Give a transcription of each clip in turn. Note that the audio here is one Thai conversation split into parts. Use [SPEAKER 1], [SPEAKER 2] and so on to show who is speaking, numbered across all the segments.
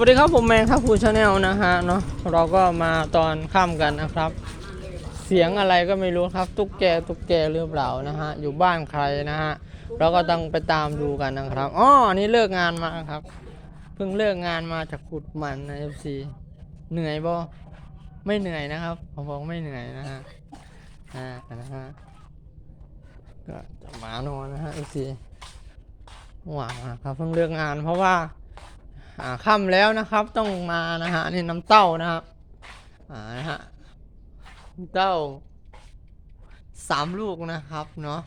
[SPEAKER 1] วัสดีครับผมแมงทัพพูชาแนลนะฮะเนาะเราก็มาตอนค่ำกันนะครับ เสียงอะไรก็ไม่รู้ครับ ตุ๊กแกตุ๊กแกหรือเปล่านะฮะอยู่บ้านใครนะฮะเราก็ต้องไปตามดูกันนะครับอ๋ออันนี่เลิกงานมาครับ เพิ่งเลิกงานมาจากขุดมันนะเอฟซีเหนื่อยบ่ไม่เหนื่อยนะครับผมบอกไม่เหนื่อยนะฮะอ่านะฮะก็จะมานอนนะฮะเอฟซีหวังนะครับเพิ่งเลิกงานเพราะว่า ค่ำแล้วนะครับต้องมานะฮะนี่น้ำเต้านะครับอ่านะฮะน้ำเต้าสามลูกนะครับเนาะ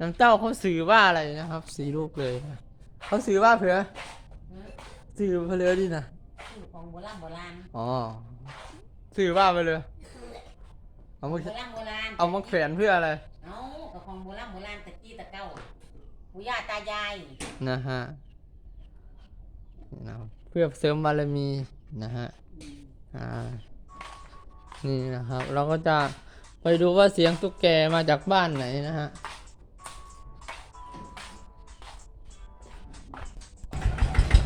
[SPEAKER 1] น้ำเต้าเขาสื่อว่าอะไรนะครับสี่ลูกเลยนะเขาสื่อว่าเผื่อสื่อเพลือดินะ
[SPEAKER 2] ชื่อของโบราณโบราณ
[SPEAKER 1] อ๋อสื่อว่าไปเลยเอามา
[SPEAKER 2] โบราณโบราณ
[SPEAKER 1] เอามาแขวนเพื่ออะไร
[SPEAKER 2] เอากับของโบราณโบราณตะกี้ตะเก้าปู่ย่าตายาย
[SPEAKER 1] นะฮะ นี่นะครับเพื่อเสริมบารมีนะฮะอ่านี่นะครับ เราก็จะไปดูว่าเสียงตุ๊กแกมาจากบ้านไหนนะฮะ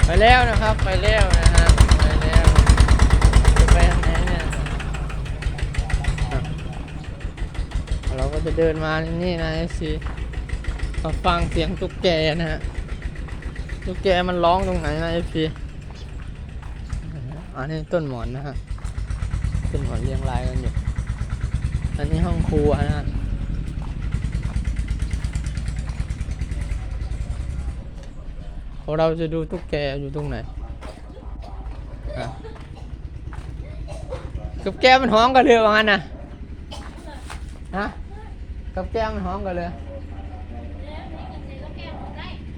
[SPEAKER 1] ไปแล้วนะครับไปแล้วนะฮะไปแล้วจะไปทางไหนเนี่ยอะเราก็จะเดินมานี่นะเอซีมาฟังเสียงตุ๊กแกนะฮะ ตุ๊กแกมันร้องตรงไหนนะเอฟซีอันนี้ต้นหมอนนะฮะ ต้นหมอนเรียงรายกันอยู่ อันนี้ห้องครัวนะฮะของเราจะดูตุ๊กแกอยู่ตรงไหนกับแกมันห้องกันเลยว่างั้นนะฮะกับแกมันห้องกันเลย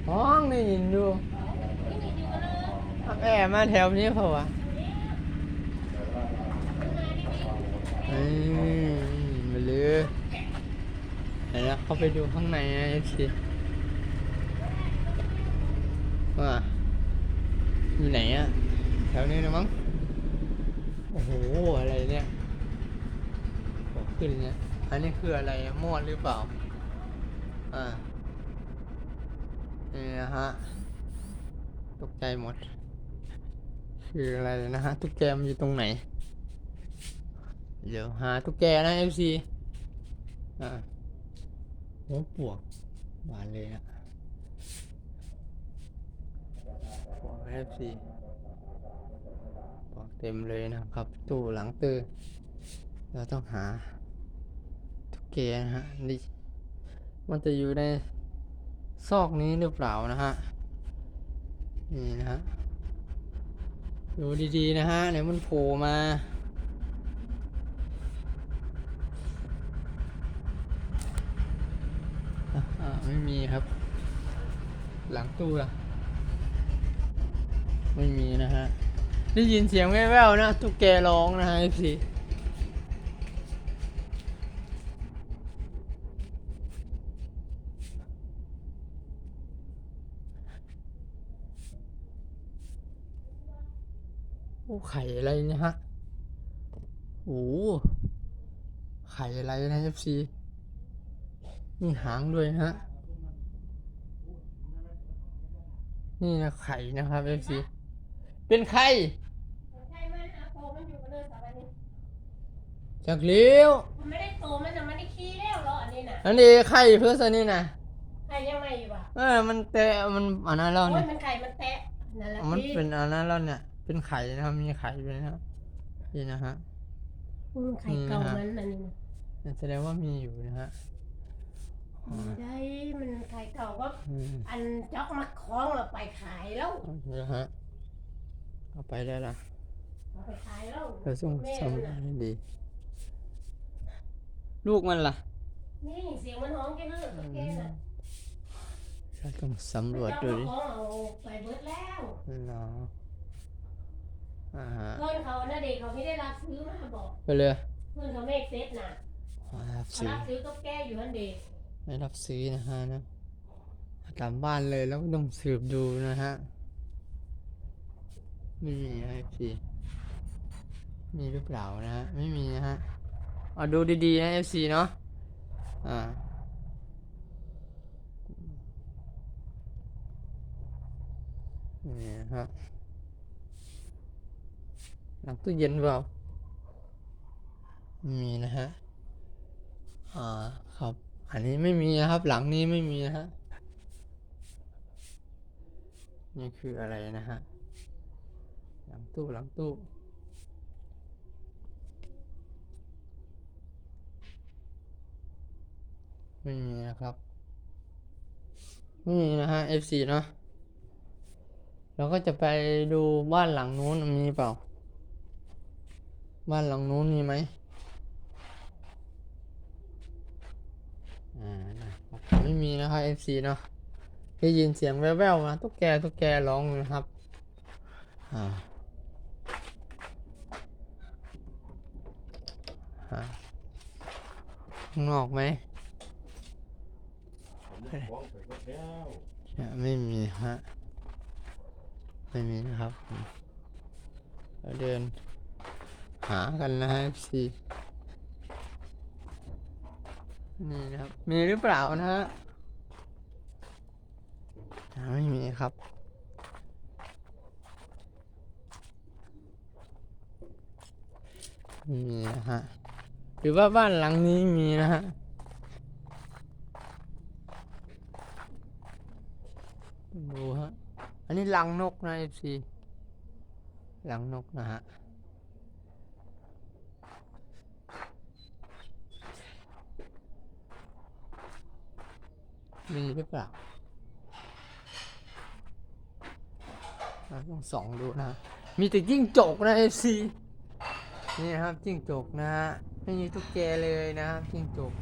[SPEAKER 1] ห้องนี่ยินดูแอมาแถวนี้เปล่าวะอืมมาเลยเดี๋ยวนะเข้าไปดูข้างในนะเอฟซีว่าอยู่ไหนอะแถวนี้นะมั้งโอ้โหอะไรเนี่ยขึ้นเนี่ยอันนี้คืออะไรมอดหรือเปล่า อ่า นี่นะฮะ ตกใจหมด คืออะไรนะฮะ ตุ๊กแกมันอยู่ตรงไหน เดี๋ยวหาตุ๊กแกนะ FC อ่าหัวปวกหวานเลยนะปวก FC ปวกเต็มเลยนะครับ ตู้หลังตื้อเราต้องหาตุ๊กแกนะฮะนี่มันจะอยู่ใน ซอกนี้หรือเปล่านะฮะ นี่นะฮะ ดูดีๆนะฮะเดี๋ยมันโผล่มาไม่มีครับ หลังตู้ล่ะไม่มีนะฮะ ได้ยินเสียงแว่วๆนะ ตุ๊กแกร้องนะฮะพี่ โอ้ไข่อะไรเนี่ยฮะโอ้ไข่อะไรนะ FC มีหางด้วยนะฮะ นี่นะไข่นะครับ FC เป็นไข่จากเลี้ยว
[SPEAKER 3] มันไม่ได้โตมันน่ะมันได้ขี้แล้วเหรออันนี้น่ะ
[SPEAKER 1] อันนี้ไข่เพื่อสนี่นะ
[SPEAKER 3] ไข่ยังไงอยู่อะ
[SPEAKER 1] เออมันแตะมันอันนั้นแล้ว
[SPEAKER 3] โอ้
[SPEAKER 1] เนี่ยย
[SPEAKER 3] มันไข่มันแตะนั่นแหละ
[SPEAKER 1] มัน
[SPEAKER 3] พี่
[SPEAKER 1] เป็นอันนั้นแล้วเนี่ย เป็นไข่นะครับ มีไข่ด้วยนะครับนี่นะฮะ
[SPEAKER 3] อืมไข่เก่ามันอันนี้นะ
[SPEAKER 1] แสดงว่ามีอยู่นะฮะอ่า
[SPEAKER 3] ไม่ได้มันไข่เก่าก็
[SPEAKER 1] อืม
[SPEAKER 3] อันจอกมาคล้องเราไปขายแล้ว
[SPEAKER 1] นี่นะฮะเอาไปได้ละ
[SPEAKER 3] เอาไปขายแล้ว
[SPEAKER 1] เราต้อง
[SPEAKER 3] แม่
[SPEAKER 1] สำ
[SPEAKER 3] มัน
[SPEAKER 1] รว
[SPEAKER 3] น่ะ
[SPEAKER 1] จให้ดี ลูกมันล่ะ
[SPEAKER 3] นี่เสียงมันห้องแค่เลิกแค่น่ะ
[SPEAKER 1] เราต้องสำรวจ
[SPEAKER 3] จอก
[SPEAKER 1] ดู
[SPEAKER 3] มา
[SPEAKER 1] ดิ
[SPEAKER 3] คล้องเอาไปเบิดแล้ว
[SPEAKER 1] เนาะ อ่าฮะ
[SPEAKER 3] เพื่อนเขาน่ะเด็กเขาไม่ได้รับซื้อมาบอก
[SPEAKER 1] ไปเลย
[SPEAKER 3] เพื่อนเขาไม่เซ็ตน่ะ
[SPEAKER 1] ไม่รับ
[SPEAKER 3] เขา
[SPEAKER 1] ซื้อ
[SPEAKER 3] รับซื้อก็แก้อยู่นั่นเด็ก
[SPEAKER 1] ไม่รับซื้อนะฮะนะตามบ้านเลยแล้วก็ต้องสืบดูนะฮะไม่มีนะพี่มีหรือเปล่านะฮะไม่มีนะฮะเอาดูดีๆนะ FC เนาะอ่านี่นะฮะ หลังตู้เย็นเปล่าม่มีนะฮะ อ่า ครับ อันนี้ไม่มีนะครับ หลังนี้ไม่มีนะฮะ นี่คืออะไรนะฮะ หลังตู้หลังตู้ไม่มีนะครับไม่มีนะฮะ FC เนาะเราก็จะไปดูบ้านหลังนู้นมีเปล่า บ้านหลังนู้นมีไหมอ่านะครับไม่มีนะครับ FC เนาะได้ยินเสียงแว่วๆมาตุ๊กแกตุ๊กแกร้องอยู่นะครับอ่าอ่าข้างนอกไหม
[SPEAKER 4] ฟ้องไปหมดแล้ว
[SPEAKER 1] เนี่ยไม่มีฮะ ไม่มีนะครับผมเราเดิน หากันนะฮะ FC นี่นะครับ มีหรือเปล่านะฮะ ไม่มีครับ มีนะฮะ หรือว่าบ้านหลังนี้มีนะฮะดูฮะ อันนี้ลังนกนะ FC ลังนกนะฮะ มีหรือเปล่าเราต้องส่องดูนะ มีแต่จิ้งจกนะ FC นี่นะครับจิ้งจกนะฮะ ไม่มีตุ๊กแกเลยนะครับจิ้งจก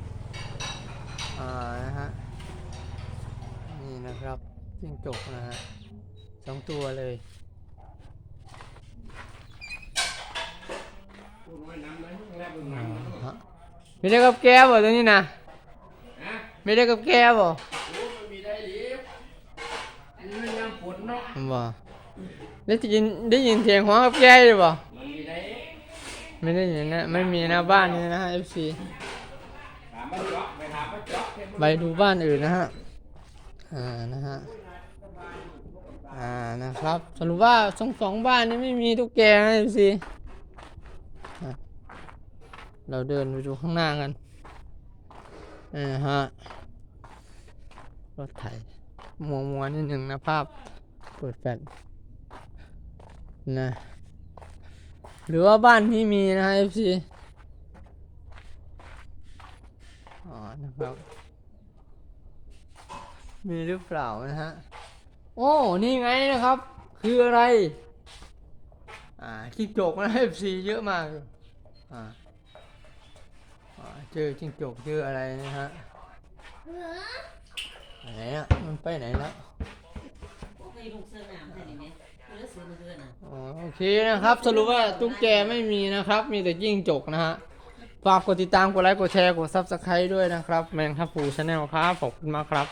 [SPEAKER 1] อ่า นะฮะ นี่นะครับจิ้งจกนะฮะสองตัวเลย
[SPEAKER 4] พูดไว้น้ำไหมแรกเป็น
[SPEAKER 1] อ่า
[SPEAKER 4] น้ำนะ
[SPEAKER 1] ฮะไม่ได้กับแก้บ่ตัวนี้นะ
[SPEAKER 4] ฮะ
[SPEAKER 1] ไม่ได้กับแก้บ่
[SPEAKER 4] โอ้มันมีได้ลิฟต์อันนี้มันยังฝนเนาะ
[SPEAKER 1] บ่ได้ยินได้ยินเสียงหัวกับแก้อยู่บ่
[SPEAKER 4] ไม่
[SPEAKER 1] ได้ยินนะไม่มีนะบ้านนี้นะฮะ FC
[SPEAKER 4] ถามมาเจาะไปถามมาเจาะให้มัน
[SPEAKER 1] ไปดูบ้านอื่นนะฮะ อ่านะฮะ อ่านะครับสรุปว่าสองสองบ้านนี้ไม่มีตุ๊กแกนะสิอะเราเดินไปดูข้างหน้ากันอ่าฮะรถไถมัวมัวนิดหนึ่งนะภาพ เปิดแฟลชนะหรือว่าบ้านที่มีนะฮะ FC อ๋อนะครับ มีหรือเปล่านะฮะ โอ้ นี่ไงนะครับ คืออะไร อ่าจิ้งจกนะ FC เยอะมาก อ่าอ่าเจอจิ้งจกเจออะไรนะฮะไหนอะ มันไปไหนแล้ว
[SPEAKER 2] พวกไอ้ลูกเสื้อหนามใช่ไหม เสื้อเสื้อเสื้อน่ะ
[SPEAKER 1] อ๋อโอเคนะครับ สรุปว่าตุ๊กแกไม่มีนะครับ มีแต่ยิ่งจกนะฮะฝากกดติดตามกดไลค์กดแชร์กดซับสไครต์ด้วยนะครับ แมงทับฟูชาแนลครับขอบคุณมากครับ